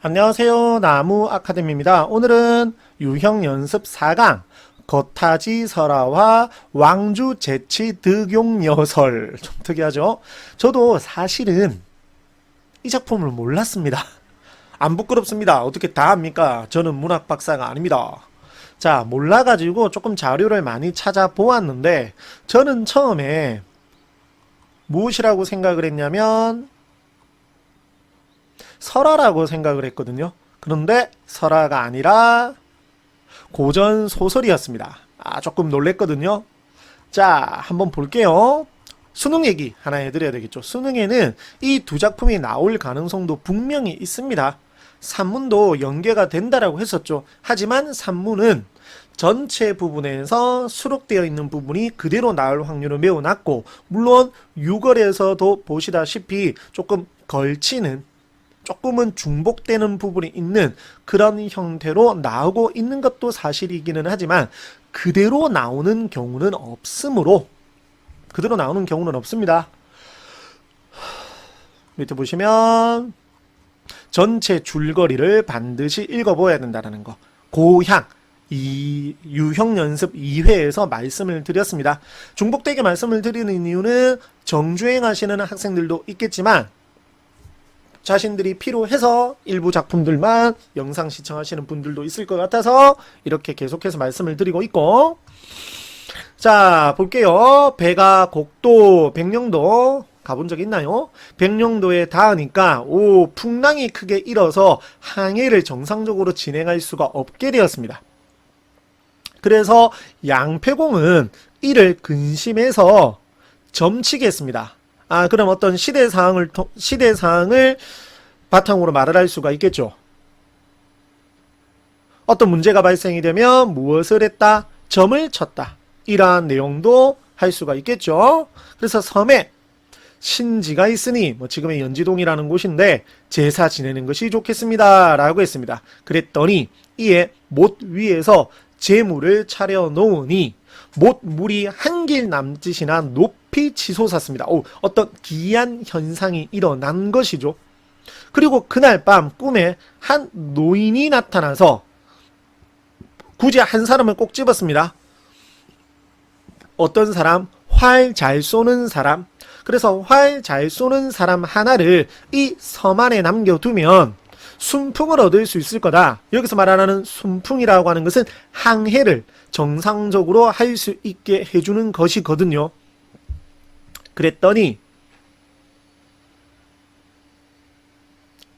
안녕하세요. 나무 아카데미입니다. 오늘은 유형 연습 4강 겉타지 설화와 왕주 제치 득용 여설 좀 특이하죠? 저도 사실은 이 작품을 몰랐습니다. 안 부끄럽습니다. 어떻게 다 합니까? 저는 문학 박사가 아닙니다. 자, 몰라가지고 조금 자료를 많이 찾아보았는데 저는 처음에 무엇이라고 생각을 했냐면 설화라고 생각을 했거든요. 그런데 설화가 아니라 고전 소설이었습니다. 아, 조금 놀랬거든요. 자, 한번 볼게요. 수능 얘기 하나 해드려야 되겠죠. 수능에는 이 두 작품이 나올 가능성도 분명히 있습니다. 산문도 연계가 된다라고 했었죠. 하지만 산문은 전체 부분에서 수록되어 있는 부분이 그대로 나올 확률은 매우 낮고, 물론 6월에서도 보시다시피 조금 걸치는 조금은 중복되는 부분이 있는 그런 형태로 나오고 있는 것도 사실이기는 하지만 그대로 나오는 경우는 없으므로 그대로 나오는 경우는 없습니다. 밑에 보시면 전체 줄거리를 반드시 읽어보아야 된다는 거. 고향 이 유형 연습 2회에서 말씀을 드렸습니다. 중복되게 말씀을 드리는 이유는 정주행 하시는 학생들도 있겠지만 자신들이 필요해서 일부 작품들만 영상 시청하시는 분들도 있을 것 같아서 이렇게 계속해서 말씀을 드리고 있고 자 볼게요 배가 곡도 백령도 가본 적 있나요? 백령도에 닿으니까 오 풍랑이 크게 일어서 항해를 정상적으로 진행할 수가 없게 되었습니다. 그래서 양패공은 이를 근심해서 점치게 했습니다. 아, 그럼 어떤 시대 상황을, 통- 시대 상황을 바탕으로 말을 할 수가 있겠죠. 어떤 문제가 발생이 되면 무엇을 했다? 점을 쳤다. 이러한 내용도 할 수가 있겠죠. 그래서 섬에 신지가 있으니, 뭐 지금의 연지동이라는 곳인데, 제사 지내는 것이 좋겠습니다. 라고 했습니다. 그랬더니, 이에 못 위에서 재물을 차려 놓으니, 못 물이 한 길 남짓이나 높 이 치솟았습니다. 오, 어떤 기이한 현상이 일어난 것이죠. 그리고 그날 밤 꿈에 한 노인이 나타나서 굳이 한 사람을 꼭 집었습니다. 어떤 사람? 활 잘 쏘는 사람. 그래서 활 잘 쏘는 사람 하나를 이 섬 안에 남겨두면 순풍을 얻을 수 있을 거다. 여기서 말하는 순풍이라고 하는 것은 항해를 정상적으로 할 수 있게 해주는 것이거든요. 그랬더니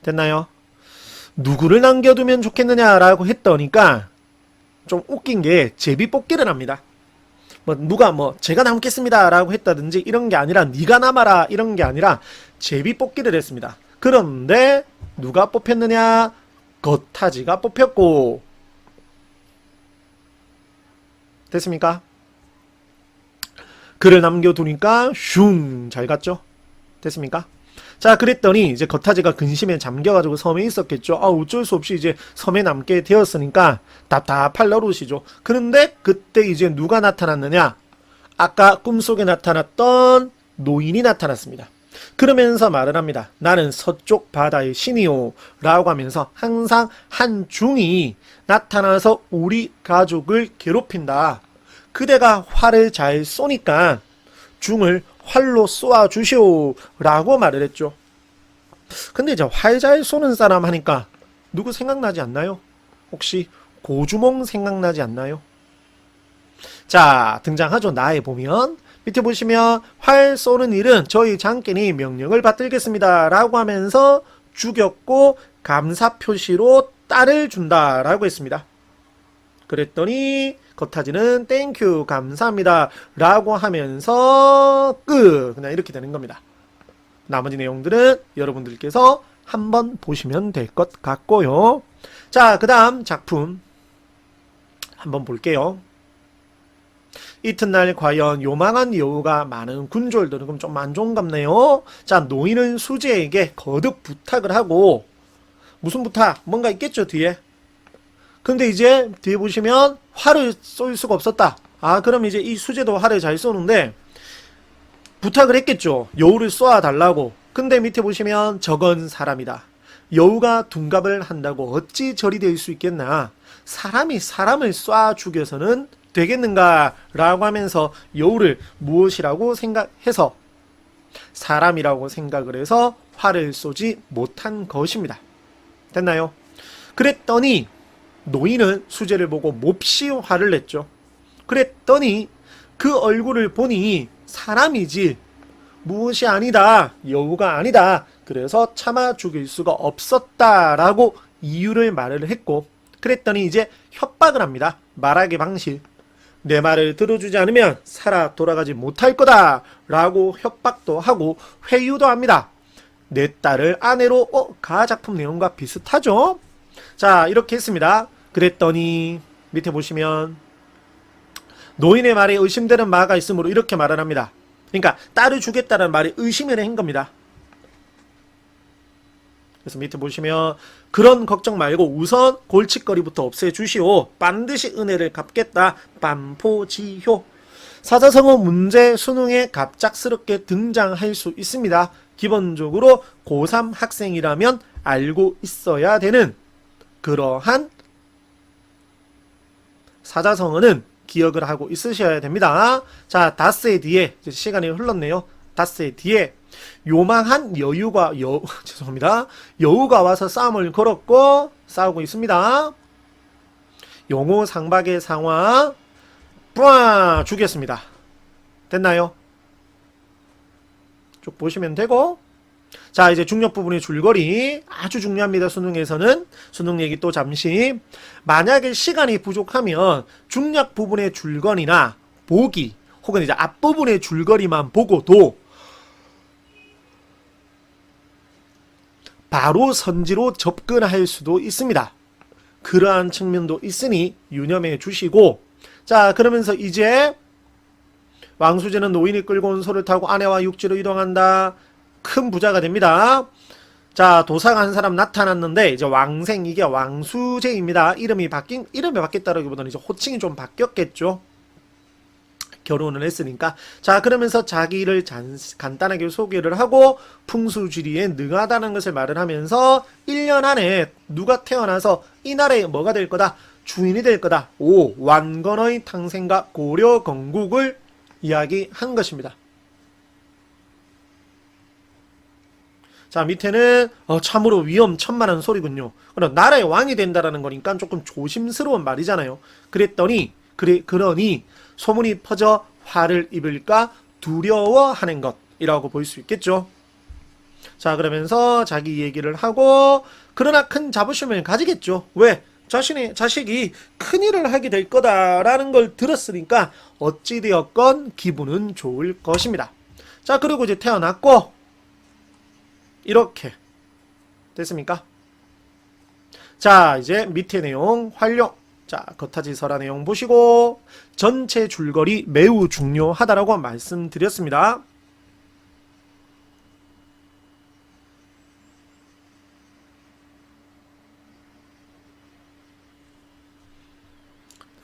됐나요? 누구를 남겨두면 좋겠느냐라고 했더니까 좀 웃긴 게 제비 뽑기를 합니다. 뭐 누가 뭐 제가 남겠습니다라고 했다든지 이런 게 아니라 네가 남아라 이런 게 아니라 제비 뽑기를 했습니다. 그런데 누가 뽑혔느냐? 겉타지가 뽑혔고 됐습니까? 글을 남겨두니까 슝 잘 갔죠? 됐습니까? 자, 그랬더니 이제 겉타지가 근심에 잠겨가지고 섬에 있었겠죠. 아, 어쩔 수 없이 이제 섬에 남게 되었으니까 답답할 노릇이죠. 그런데 그때 이제 누가 나타났느냐? 아까 꿈속에 나타났던 노인이 나타났습니다. 그러면서 말을 합니다. 나는 서쪽 바다의 신이요. 라고 하면서 항상 한 중이 나타나서 우리 가족을 괴롭힌다. 그대가 활을 잘 쏘니까 중을 활로 쏘아 주시오. 라고 말을 했죠. 근데 이제 활 잘 쏘는 사람 하니까 누구 생각나지 않나요? 혹시 고주몽 생각나지 않나요? 자, 등장하죠. 나에 보면. 밑에 보시면 활 쏘는 일은 저희 장께니 명령을 받들겠습니다. 라고 하면서 죽였고 감사 표시로 딸을 준다. 라고 했습니다. 그랬더니 겉타지는 땡큐 감사합니다. 라고 하면서 끝. 그냥 이렇게 되는 겁니다. 나머지 내용들은 여러분들께서 한번 보시면 될 것 같고요. 자, 그 다음 작품 한번 볼게요. 이튿날 과연 요망한 여우가 많은 군졸들은 그럼 좀 만종갑네요. 자, 노인은 수지에게 거듭 부탁을 하고 무슨 부탁? 뭔가 있겠죠, 뒤에. 근데 이제 뒤에 보시면 활을 쏠 수가 없었다. 아, 그럼 이제 이 수제도 활을 잘 쏘는데 부탁을 했겠죠. 여우를 쏘아 달라고. 근데 밑에 보시면 적은 사람이다. 여우가 둔갑을 한다고 어찌 절이 될 수 있겠나? 사람이 사람을 쏴 죽여서는 되겠는가? 라고 하면서 여우를 무엇이라고 생각해서 사람이라고 생각을 해서 화를 쏘지 못한 것입니다. 됐나요? 그랬더니 노인은 수재를 보고 몹시 화를 냈죠. 그랬더니 그 얼굴을 보니 사람이지 무엇이 아니다. 여우가 아니다. 그래서 참아 죽일 수가 없었다라고 이유를 말을 했고 그랬더니 이제 협박을 합니다. 말하기 방식. 내 말을 들어주지 않으면 살아 돌아가지 못할 거다. 라고 협박도 하고 회유도 합니다. 내 딸을 아내로 어, 가작품 내용과 비슷하죠? 자, 이렇게 했습니다. 그랬더니 밑에 보시면 노인의 말에 의심되는 마가 있으므로 이렇게 말을 합니다. 그러니까 딸을 주겠다는 말이 의심을 한 겁니다. 그래서 밑에 보시면 그런 걱정 말고 우선 골칫거리부터 없애주시오. 반드시 은혜를 갚겠다. 반포지효. 사자성어 문제 수능에 갑작스럽게 등장할 수 있습니다. 기본적으로 고3 학생이라면 알고 있어야 되는 그러한 사자성어는 기억을 하고 있으셔야 됩니다. 자, 다스의 뒤에 시간이 흘렀네요. 다스의 뒤에 요망한 여유가 여 죄송합니다. 여우가 와서 싸움을 걸었고 싸우고 있습니다. 용호 상박의 상황 뿌아 죽였습니다. 됐나요? 쭉 보시면 되고 자 이제 중력 부분의 줄거리 아주 중요합니다 수능에서는 수능 얘기 또 잠시 만약에 시간이 부족하면 중력 부분의 줄거리나 보기 혹은 이제 앞부분의 줄거리만 보고도 바로 선지로 접근할 수도 있습니다. 그러한 측면도 있으니 유념해 주시고 자 그러면서 이제 왕수제는 노인이 끌고 온 소를 타고 아내와 육지로 이동한다. 큰 부자가 됩니다. 자 도사가 한 사람 나타났는데 이제 왕생 이게 왕수제입니다. 이름이 바뀐 이름이 바뀌었다라기보다는 이제 호칭이 좀 바뀌었겠죠. 결혼을 했으니까 자 그러면서 자기를 잔, 간단하게 소개를 하고 풍수지리에 능하다는 것을 말을 하면서 1년 안에 누가 태어나서 이 나라에 뭐가 될 거다 주인이 될 거다 오 완건의 탕생과 고려 건국을 이야기한 것입니다. 자 밑에는 어, 참으로 위험천만한 소리군요. 그럼 나라의 왕이 된다라는 거니까 조금 조심스러운 말이잖아요. 그랬더니 그래 그러니 소문이 퍼져 화를 입을까 두려워하는 것이라고 볼 수 있겠죠. 자 그러면서 자기 얘기를 하고 그러나 큰 자부심을 가지겠죠. 왜? 자신의 자식이 큰 일을 하게 될 거다라는 걸 들었으니까 어찌되었건 기분은 좋을 것입니다. 자 그리고 이제 태어났고 이렇게 됐습니까? 자 이제 밑에 내용 활용 자 겉하지설화 내용 보시고 전체 줄거리 매우 중요하다라고 말씀드렸습니다.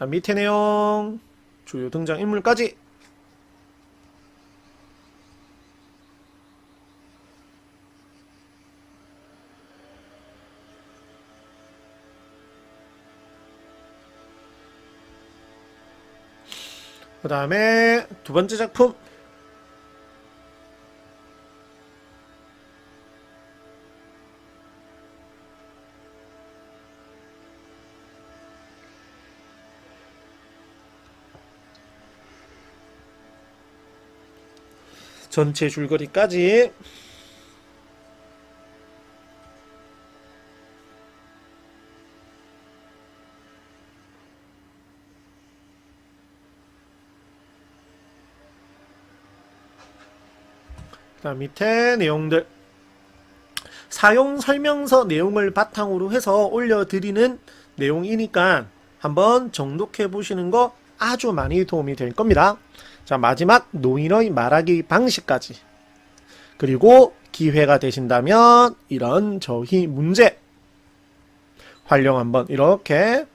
자, 밑에 내용 주요 등장 인물까지 그 다음에 두 번째 작품. 전체 줄거리까지 그다음 밑에 내용들 사용 설명서 내용을 바탕으로 해서 올려드리는 내용이니까 한번 정독해 보시는 거 아주 많이 도움이 될 겁니다. 자, 마지막 노인의 말하기 방식까지. 그리고 기회가 되신다면 이런 저희 문제 활용 한번 이렇게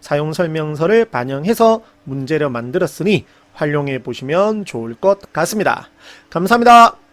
사용 설명서를 반영해서 문제를 만들었으니 활용해 보시면 좋을 것 같습니다. 감사합니다.